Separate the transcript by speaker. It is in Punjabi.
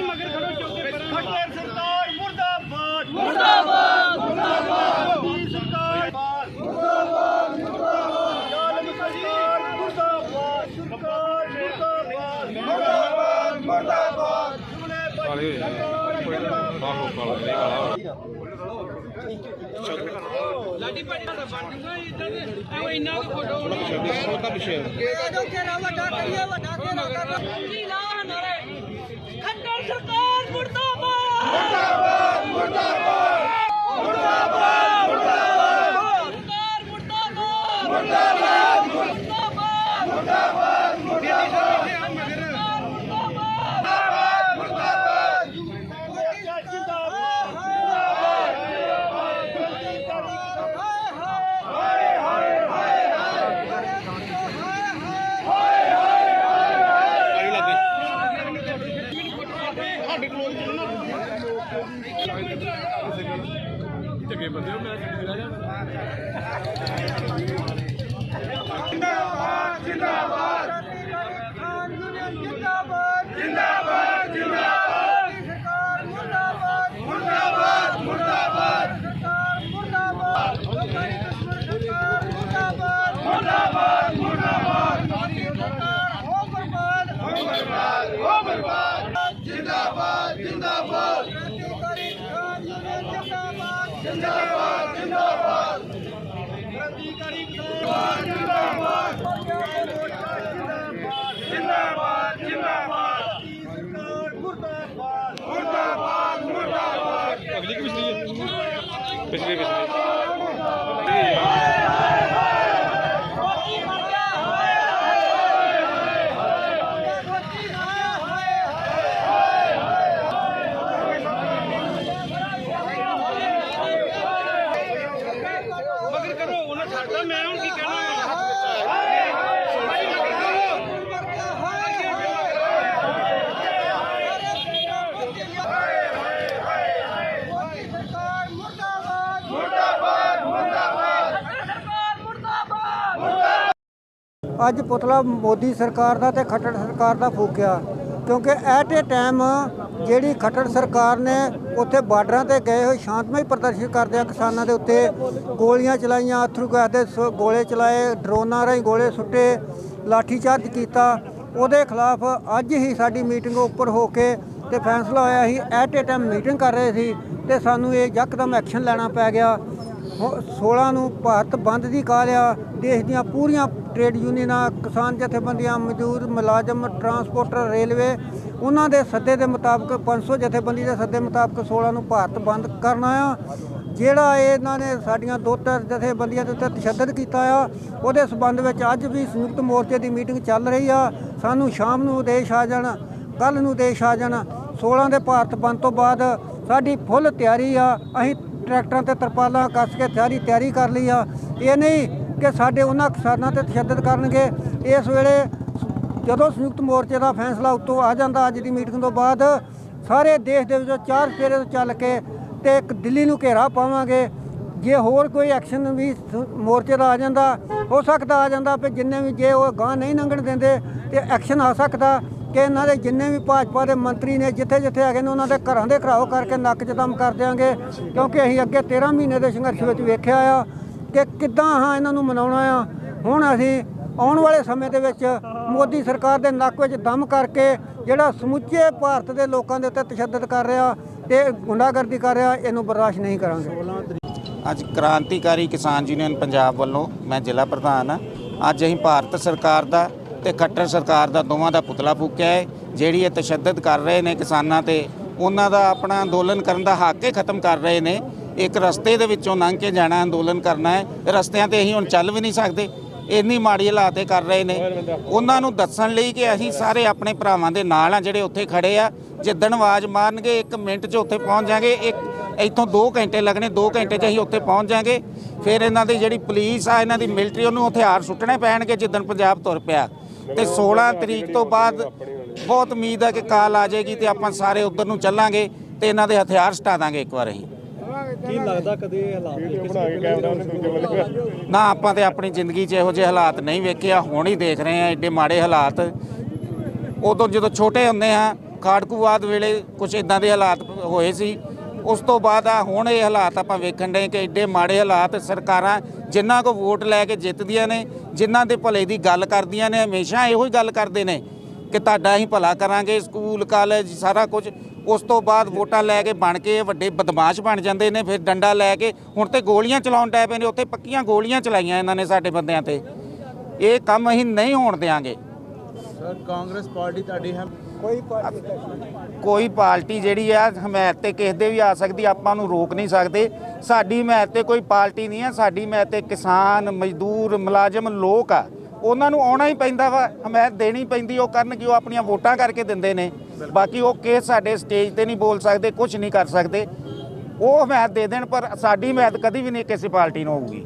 Speaker 1: ਮਗਰ ਖੜੋ ਚੁੱਕ ਕੇ ਪਰਾਂ ਖੱਟਰ ਸਰਦਾਰ ਮੁਰਦਾਬਾਦ
Speaker 2: ਮੁਰਦਾਬਾਦ ਮੁਰਦਾਬਾਦ ਮੋਦੀ ਸਰਦਾਰ ਮੁਰਦਾਬਾਦ ਮੁਰਦਾਬਾਦ ਜ਼ਾਲਮ ਸਰਦਾਰ ਮੁਰਦਾਬਾਦ ਸਰਕਾਰ ਮੁਰਦਾਬਾਦ ਮੁਰਦਾਬਾਦ ਮੁਰਦਾਬਾਦ ਜੁਮਲੇ ਬਾਈ
Speaker 3: ਲਾਡੀ ਭਾਜੀ ਦਾ ਬਣੂਗਾ ਇਦਾਂ ਦੇ ਐਵੇਂ ਇੰਨਾ ਕੁ ਫੋਟੋ ਹੋਣੀ।
Speaker 4: ਸ਼ਾਦੀ ਦਾ ਵਿਸ਼ੇ ਇਹ ਜੋ ਘੇਰਾ ਵੱਡਾ ਕਰੀਏ ਵੱਡਾ ਘੇਰਾ ਕਰਨਾ
Speaker 2: ਗਏ ਬੰਦੇ ਉਹ ਮੇਰਾ ਗੱਡੀ ਲੈ ਜਾ। ਜਿੰਦਾਬਾਦ ਜਿੰਦਾਬਾਦ। ਜਿੰਦਾਬਾਦ ਜਿੰਦਾਬਾਦ। ਜਿੰਦਾਬਾਦ ਸਰਕਾਰ
Speaker 3: ਮੁਰਦਾਬਾਦ ਮੁਰਦਾਬਾਦ। ਮੁਰਦਾਬਾਦ ਸਰਕਾਰ ਮੁਰਦਾਬਾਦ। ਲੋਕਾਂ ਦੀ ਦੁਸ਼ਮਣ
Speaker 4: ਸਰਕਾਰ ਮੁਰਦਾਬਾਦ
Speaker 5: ਮੁਰਦਾਬਾਦ ਮੁਰਦਾਬਾਦ ਸਰਕਾਰ ਹੋ ਬਰਬਾਦ। ਹੋ ਬਰਬਾਦ ਹੋ ਬਰਬਾਦ। ਜਿੰਦਾਬਾਦ।
Speaker 4: जिंदाबाद
Speaker 5: ਅੱਜ ਪੁਤਲਾ ਮੋਦੀ ਸਰਕਾਰ ਦਾ ਤੇ ਖੱਟੜ ਸਰਕਾਰ ਦਾ ਫੂਕਿਆ। ਕਿਉਂਕਿ ਐਟ ਏ ਟਾਈਮ ਜਿਹੜੀ ਖੱਟੜ ਸਰਕਾਰ ਨੇ ਉੱਥੇ ਬਾਰਡਰਾਂ ਤੇ ਗਏ ਹੋਏ ਸ਼ਾਂਤਮਈ ਪ੍ਰਦਰਸ਼ਨ ਕਰਦਿਆਂ ਕਿਸਾਨਾਂ ਦੇ ਉੱਤੇ ਗੋਲੀਆਂ ਚਲਾਈਆਂ ਅਥਰੂ ਗੈਸ ਦੇ ਸ- ਗੋਲੇ ਚਲਾਏ, ਡਰੋਨਾਂ ਰਾਹੀਂ ਗੋਲੇ ਸੁੱਟੇ ਲਾਠੀ ਚਾਰਜ ਕੀਤਾ। ਉਹਦੇ ਖਿਲਾਫ ਅੱਜ ਹੀ ਸਾਡੀ ਮੀਟਿੰਗ ਉੱਪਰ ਹੋ ਕੇ ਤੇ ਫੈਸਲਾ ਹੋਇਆ ਸੀ ਐਟ ਏ ਟਾਈਮ ਮੀਟਿੰਗ ਕਰ ਰਹੇ ਸੀ ਤੇ ਸਾਨੂੰ ਇਹ ਯਕਦਮ ਐਕਸ਼ਨ ਲੈਣਾ ਪੈ ਗਿਆ। 16 ਨੂੰ ਭਾਰਤ ਬੰਦ ਦੀ ਕਾਲ ਆ। ਦੇਸ਼ ਦੀਆਂ ਪੂਰੀਆਂ ਟ੍ਰੇਡ ਯੂਨੀਅਨਾਂ, ਕਿਸਾਨ ਜਥੇਬੰਦੀਆਂ ਮਜ਼ਦੂਰ ਮੁਲਾਜ਼ਮ, ਟਰਾਂਸਪੋਰਟਰ, ਰੇਲਵੇ, ਉਹਨਾਂ ਦੇ ਸੱਦੇ ਦੇ ਮੁਤਾਬਕ 500 ਜਥੇਬੰਦੀ ਦੇ ਸੱਦੇ ਮੁਤਾਬਕ 16 ਨੂੰ ਭਾਰਤ ਬੰਦ ਕਰਨਾ ਆ। ਜਿਹੜਾ ਇਹਨਾਂ ਨੇ ਸਾਡੀਆਂ ਦੋ ਤਿੰਨ ਜਥੇਬੰਦੀਆਂ ਦੇ ਉੱਤੇ ਤਸ਼ੱਦਦ ਕੀਤਾ ਆ, ਉਹਦੇ ਸਬੰਧ ਵਿੱਚ ਅੱਜ ਵੀ ਸੰਯੁਕਤ ਮੋਰਚੇ ਦੀ ਮੀਟਿੰਗ ਚੱਲ ਰਹੀ ਆ। ਸਾਨੂੰ ਸ਼ਾਮ ਨੂੰ ਉਦੇਸ਼ ਆ ਜਾਣ ਕੱਲ ਨੂੰ ਦੇਸ਼ ਆ ਜਾਣ 16 ਦੇ ਭਾਰਤ ਬੰਦ ਤੋਂ ਬਾਅਦ ਸਾਡੀ ਫੁੱਲ ਤਿਆਰੀ ਆ। ਅਸੀਂ ਟਰੈਕਟਰਾਂ ਤੇ ਤਰਪਾਲਾਂ ਕੱਸ ਕੇ ਤਿਆਰੀ ਤਿਆਰੀ ਕਰ ਲਈ ਆ। ਇਹ ਨਹੀਂ ਕਿ ਸਾਡੇ ਉਹਨਾਂ ਕਿਸਾਨਾਂ ਤੇ ਤਸ਼ੱਦਦ ਕਰਨਗੇ। ਇਸ ਵੇਲੇ ਜਦੋਂ ਸੰਯੁਕਤ ਮੋਰਚੇ ਦਾ ਫੈਸਲਾ ਉੱਤੋਂ ਆ ਜਾਂਦਾ, ਅੱਜ ਦੀ ਮੀਟਿੰਗ ਤੋਂ ਬਾਅਦ ਸਾਰੇ ਦੇਸ਼ ਦੇ ਵਿੱਚੋਂ ਚਾਰ ਫੇਰੇ ਤੋਂ ਚੱਲ ਕੇ ਤੇ ਇੱਕ ਦਿੱਲੀ ਨੂੰ ਘੇਰਾ ਪਾਵਾਂਗੇ। ਜੇ ਹੋਰ ਕੋਈ ਐਕਸ਼ਨ ਵੀ ਮੋਰਚੇ ਦਾ ਆ ਜਾਂਦਾ, ਹੋ ਸਕਦਾ ਆ ਜਾਂਦਾ ਵੀ ਜਿੰਨੇ ਵੀ ਜੇ ਉਹ ਗਾਂ ਨਹੀਂ ਲੰਘਣ ਦਿੰਦੇ, ਤੇ ਐਕਸ਼ਨ ਆ ਸਕਦਾ। ਕਿ ਇਹਨਾਂ ਦੇ ਜਿੰਨੇ ਵੀ ਭਾਜਪਾ ਦੇ ਮੰਤਰੀ ਨੇ ਜਿੱਥੇ ਜਿੱਥੇ ਹੈਗੇ ਨੇ, ਉਹਨਾਂ ਦੇ ਘਰਾਂ ਦੇ ਘਰਾਓ ਕਰਕੇ ਨੱਕ 'ਚ ਦਮ ਕਰ ਦਿਆਂਗੇ। ਕਿਉਂਕਿ ਅਸੀਂ ਅੱਗੇ 13 ਮਹੀਨੇ ਦੇ ਸੰਘਰਸ਼ ਵਿੱਚ ਵੇਖਿਆ ਆ ਕਿ ਕਿੱਦਾਂ ਹਾਂ ਇਹਨਾਂ ਨੂੰ ਮਨਾਉਣਾ ਆ। ਹੁਣ ਅਸੀਂ ਆਉਣ ਵਾਲੇ ਸਮੇਂ ਦੇ ਵਿੱਚ ਮੋਦੀ ਸਰਕਾਰ ਦੇ ਨੱਕ ਵਿੱਚ ਦਮ ਕਰਕੇ ਜਿਹੜਾ ਸਮੁੱਚੇ ਭਾਰਤ ਦੇ ਲੋਕਾਂ ਦੇ ਉੱਤੇ ਤਸ਼ੱਦਦ ਕਰ ਰਿਹਾ ਤੇ ਗੁੰਡਾਗਰਦੀ ਕਰ ਰਿਹਾ, ਇਹਨੂੰ ਬਰਦਾਸ਼ਤ ਨਹੀਂ ਕਰਾਂਗੇ।
Speaker 6: ਅੱਜ ਕ੍ਰਾਂਤੀਕਾਰੀ ਕਿਸਾਨ ਯੂਨੀਅਨ ਪੰਜਾਬ ਵੱਲੋਂ ਮੈਂ ਜ਼ਿਲ੍ਹਾ ਪ੍ਰਧਾਨ ਹਾਂ। ਅੱਜ ਅਸੀਂ ਭਾਰਤ ਸਰਕਾਰ ਦਾ ਤੇ ਖੱਟਰ ਸਰਕਾਰ ਦਾ ਦੋਵਾਂ ਦਾ ਪੁਤਲਾ ਫੂਕਿਆ ਹੈ, ਜਿਹੜੀ ਇਹ ਤਸ਼ੱਦਦ ਕਰ ਰਹੇ ਨੇ ਕਿਸਾਨਾਂ ਤੇ, ਉਹਨਾਂ ਦਾ ਆਪਣਾ ਅੰਦੋਲਨ ਕਰਨ ਦਾ ਹੱਕ ਹੀ ਖਤਮ ਕਰ ਰਹੇ ਨੇ। ਇੱਕ ਰਸਤੇ ਦੇ ਵਿੱਚੋਂ ਲੰਘ ਕੇ ਜਾਣਾ, ਅੰਦੋਲਨ ਕਰਨਾ ਹੈ, ਰਸਤਿਆਂ ਤੇ ਅਸੀਂ ਹੁਣ ਚੱਲ ਵੀ ਨਹੀਂ ਸਕਦੇ, ਇੰਨੀ ਮਾੜੀ ਹਾਲਾਤ ਇਹ ਕਰ ਰਹੇ ਨੇ। ਉਹਨਾਂ ਨੂੰ ਦੱਸਣ ਲਈ ਕਿ ਅਸੀਂ ਸਾਰੇ ਆਪਣੇ ਭਰਾਵਾਂ ਦੇ ਨਾਲ ਆ, ਜਿਹੜੇ ਉੱਥੇ ਖੜੇ ਆ, ਜਿੱਦਣ ਆਵਾਜ਼ ਮਾਰਨਗੇ 1 ਮਿੰਟ 'ਚ ਉੱਥੇ ਪਹੁੰਚ ਜਾਾਂਗੇ, ਇੱਕ ਇੱਥੋਂ 2 ਘੰਟੇ ਲੱਗਣੇ 2 ਘੰਟੇ 'ਚ ਅਸੀਂ ਉੱਥੇ ਪਹੁੰਚ ਜਾਾਂਗੇ। ਫਿਰ ਇਹਨਾਂ ਦੀ ਜਿਹੜੀ ਪੁਲਿਸ ਆ, ਇਹਨਾਂ ਦੀ ਮਿਲਟਰੀ, ਉਹਨੂੰ ਹਥਿਆਰ ਸੁੱਟਣੇ ਪੈਣਗੇ, ਜਿੱਦਣ ਪੰਜਾਬ ਤੁਰ ਪਿਆ। ਤੇ 16 ਤਰੀਕ ਤੋਂ ਬਾਅਦ ਬਹੁਤ ਉਮੀਦ ਹੈ ਕਿ ਕਾਲ ਆ ਜਾਏਗੀ ਤੇ ਆਪਾਂ ਸਾਰੇ ਉਧਰ ਨੂੰ ਚੱਲਾਂਗੇ ਤੇ ਇਹਨਾਂ ਦੇ ਹਥਿਆਰ ਸਟਾ ਦਾਂਗੇ ਇੱਕ ਵਾਰ ਅਸੀਂ। ਨਾ ਆਪਾਂ ਤੇ ਆਪਣੀ ਜ਼ਿੰਦਗੀ 'ਚ ਇਹੋ ਜਿਹੇ ਹਾਲਾਤ ਨਹੀਂ ਵੇਖੇ ਆ ਹੁਣ ਹੀ ਦੇਖ ਰਹੇ ਆ ਐਡੇ ਮਾੜੇ ਹਾਲਾਤ। ਉਦੋਂ ਜਦੋਂ ਛੋਟੇ ਹੁੰਦੇ ਆ ਖਾੜਕੂਵਾਦ ਵੇਲੇ ਕੁਝ ਇਦਾਂ ਦੇ ਹਾਲਾਤ ਹੋਏ ਸੀ ਉਸ ਤੋਂ ਬਾਅਦ ਆ ਹੁਣ ਇਹ ਹਾਲਾਤ ਆਪਾਂ ਵੇਖਣ ਦੇ ਕਿ ਐਡੇ ਮਾੜੇ ਹਾਲਾਤ ਸਰਕਾਰਾਂ ਜਿਨ੍ਹਾਂ ਕੋ ਵੋਟ ਲੈ ਕੇ ਜਿੱਤਦੀਆਂ ਨੇ, ਜਿਨ੍ਹਾਂ ਦੇ ਭਲੇ ਦੀ ਗੱਲ ਕਰਦੀਆਂ ਨੇ, ਹਮੇਸ਼ਾ ਇਹੋ ਹੀ ਗੱਲ ਕਰਦੇ ਨੇ ਕਿ ਤੁਹਾਡਾ ਅਸੀਂ ਭਲਾ ਕਰਾਂਗੇ, ਸਕੂਲ ਕਾਲਜ ਸਾਰਾ ਕੁਝ। ਉਸ ਤੋਂ ਬਾਅਦ ਵੋਟਾਂ ਲੈ ਕੇ ਬਣ ਕੇ ਵੱਡੇ ਬਦਮਾਸ਼ ਬਣ ਜਾਂਦੇ ਨੇ, ਫਿਰ ਡੰਡਾ ਲੈ ਕੇ ਹੁਣ ਤੇ ਗੋਲੀਆਂ ਚਲਾਉਣ ਡੈ ਪਏ ਨੇ, ਉੱਥੇ ਪੱਕੀਆਂ ਗੋਲੀਆਂ ਚਲਾਈਆਂ ਇਹਨਾਂ ਨੇ ਸਾਡੇ ਬੰਦਿਆਂ ਤੇ। ਇਹ ਕੰਮ ਅਸੀਂ ਨਹੀਂ ਹੋਣ ਦਿਆਂਗੇ।
Speaker 1: ਸਰ ਕਾਂਗਰਸ ਪਾਰਟੀ ਤੁਹਾਡੀ ਹੈ?
Speaker 5: ਕੋਈ ਪਾਰਟੀ
Speaker 6: ਕੋਈ ਪਾਰਟੀ ਜਿਹੜੀ ਆ ਹਮਾਇਤ ਤੇ ਕਿਸੇ ਦੇ ਵੀ ਆ ਸਕਦੀ ਆਪਾਂ ਨੂੰ ਰੋਕ ਨਹੀਂ ਸਕਦੇ। ਸਾਡੀ ਹਮਾਇਤ ਤੇ ਕੋਈ ਪਾਰਟੀ ਨਹੀਂ ਆ ਸਾਡੀ ਹਮਾਇਤ ਤੇ ਕਿਸਾਨ ਮਜ਼ਦੂਰ ਮੁਲਾਜ਼ਮ ਲੋਕ ਆ। ਉਹਨਾਂ ਨੂੰ ਆਉਣਾ ਹੀ ਪੈਂਦਾ ਵਾ ਹਮਾਇਤ ਦੇਣੀ ਪੈਂਦੀ ਉਹ ਕਰਨ ਕਿ ਉਹ ਆਪਣੀਆਂ ਵੋਟਾਂ ਕਰਕੇ ਦਿੰਦੇ ਨੇ। ਬਾਕੀ ਉਹ ਕੇ ਸਾਡੇ ਸਟੇਜ ਤੇ ਨਹੀਂ ਬੋਲ ਸਕਦੇ ਕੁਝ ਨਹੀਂ ਕਰ ਸਕਦੇ। ਉਹ ਹਮਾਇਤ ਦੇ ਦੇਣ ਪਰ ਸਾਡੀ ਹਮਾਇਤ ਕਦੀ ਵੀ ਨਹੀਂ ਕਿਸੇ ਪਾਰਟੀ ਨੂੰ ਹੋਊਗੀ।